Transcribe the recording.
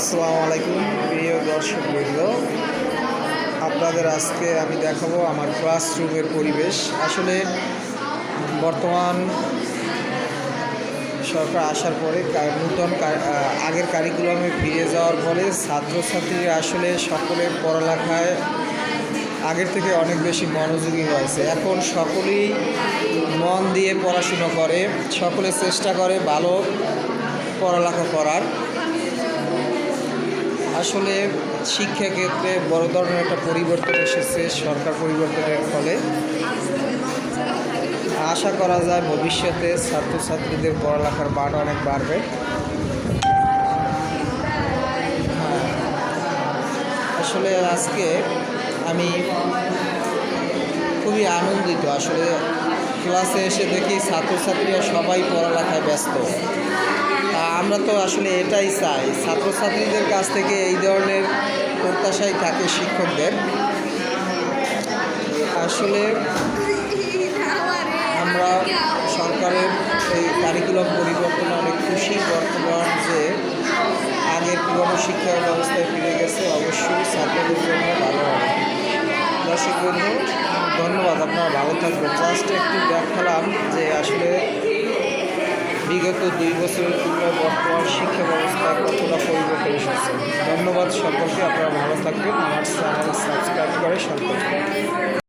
আসসালামু আলাইকুম, প্রিয় দর্শক বৃন্দ আপনাদের আজকে আমি দেখাবো আমার ক্লাসরুমের পরিবেশ। আসলে বর্তমান সরকার আসার পরে নূতন আগের কারিকুলামে ফিরে যাওয়ার ফলে ছাত্রছাত্রীরা আসলে সকলের পড়ালেখায় আগের থেকে অনেক বেশি মনোযোগী হয়েছে। এখন সকলেই মন দিয়ে পড়াশুনো করে, সকলে চেষ্টা করে ভালো পড়ালেখা করার। আসলে শিক্ষাক্ষেত্রে বড় ধরনের একটা পরিবর্তন এসেছে, সরকার পরিবর্তনের ফলে আশা করা যায় ভবিষ্যতে ছাত্রছাত্রীদের পড়ালেখার মান অনেক বাড়বে হ্যাঁ। আসলে আজকে আমি খুবই আনন্দিত। আসলে ক্লাসে এসে দেখি ছাত্রছাত্রীরা সবাই পড়ালেখায় ব্যস্ত। আমরা তো আসলে এটাই চাই। ছাত্রছাত্রীদের কাছ থেকে এই ধরনের প্রত্যাশাই থাকে শিক্ষকদের। আসলে আমরা সরকারের এই কারিকুলাম পরিবর্তনে অনেক খুশি। বর্তমান যে আগের পুরনো শিক্ষা ব্যবস্থায় ফিরে গেছে, অবশ্যই ধন্যবাদ, আপনারা ভালো থাকবেন। জাস্ট একটু দেখালাম যে আসলে বিগত দুই বছরের তুলনায় বর্তমান শিক্ষা ব্যবস্থা কতটা পরিবর্তন এসেছে। ধন্যবাদ সকলকে, আপনারা ভালো থাকবেন। আমার চ্যানেল সাবস্ক্রাইব করে সকলকে।